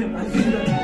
사랑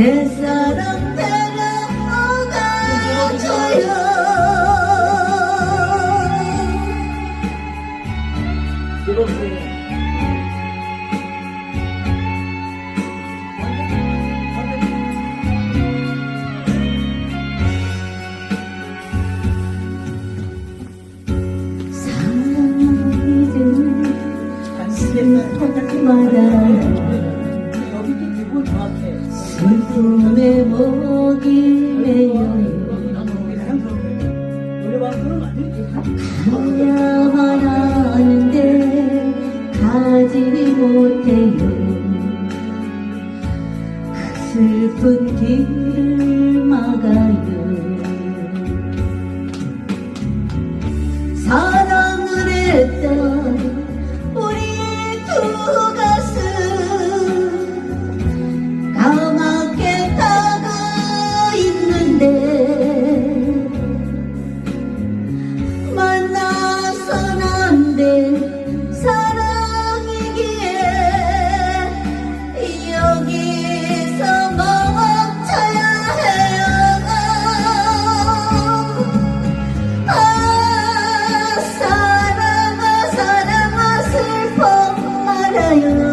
내 사랑 데려가줘요. 사랑이든 말아 슬픈 길을 막아요 笑うよ。